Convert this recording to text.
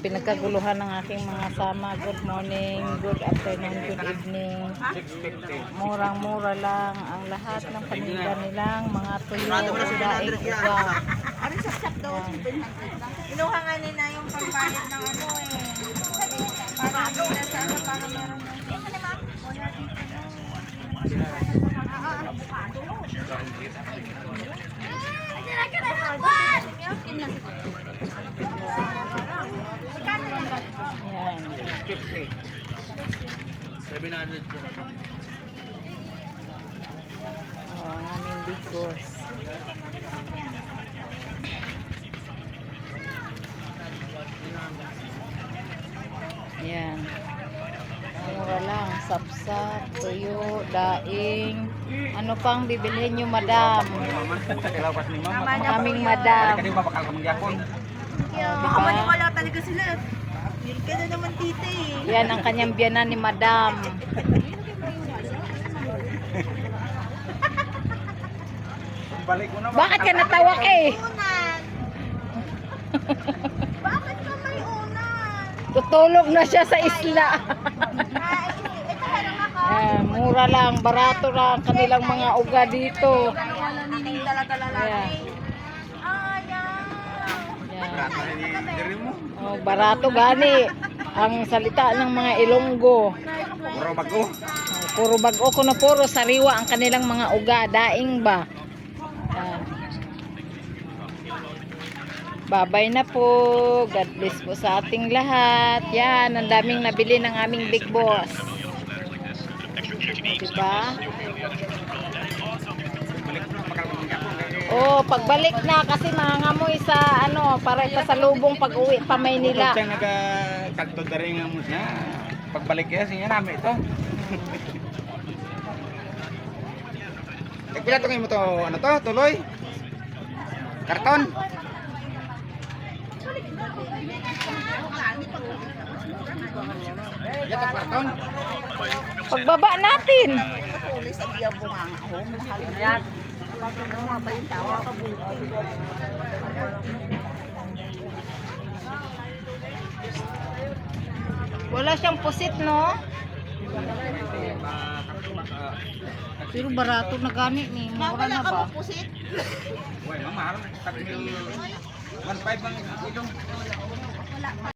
pinagkaguluhan ng aking mga sama. Good morning, good afternoon, good evening. 650. Murang-mura lang ang lahat ng paninda nilang mga tuyo, daing, uga. Ano sa shop daw? Inuha nga nila yung pagbayad ng ano eh. Para nila sa ano, para meron ng... Wala dito no. Yan. 50. 700 po. Oh, ang aming bigos. Yan. Mura lang. Sapsap, tuyo, daing. Ano pang bibilhin nyo, madam? Kailangan kasi ni mama. Ang aming madam. Baka maniwala talaga sila. Naman tita eh. Yan ang kanyang biyanan ni madam. Bakit ka natawa ka eh? Bakit ka may unan? Tutulog na siya sa isla. Yan, mura lang, barato lang kanilang mga uga dito. Ayan. Oh, barato gani. Ang salita ng mga Ilonggo. Puro bago. Puro bago ko na puro sariwa ang kanilang mga uga. Daing ba? Yan. Babay na po. God bless po sa ating lahat. Yan, ang daming nabili ng aming big boss. Diba? Oh, pagbalik na kasi mangangamoy sa ano, para sa salubong pag-uwi pa Maynila. Siya naga kagtod na rin ang niya. Pagbalik kaya siya namin ito. To ngayon mo to, ano to, tuloy? Karton? Ito karton? Pagbaba natin. Tulis ang iya bunganga ko. Ayan. Ano ba yung tawa ka Wala siyang pusit, no? Pero barato na gani ni. Mura na ba? pusit. Uy, mamahal. Takmil 1.5 ang ilong. Wala pa.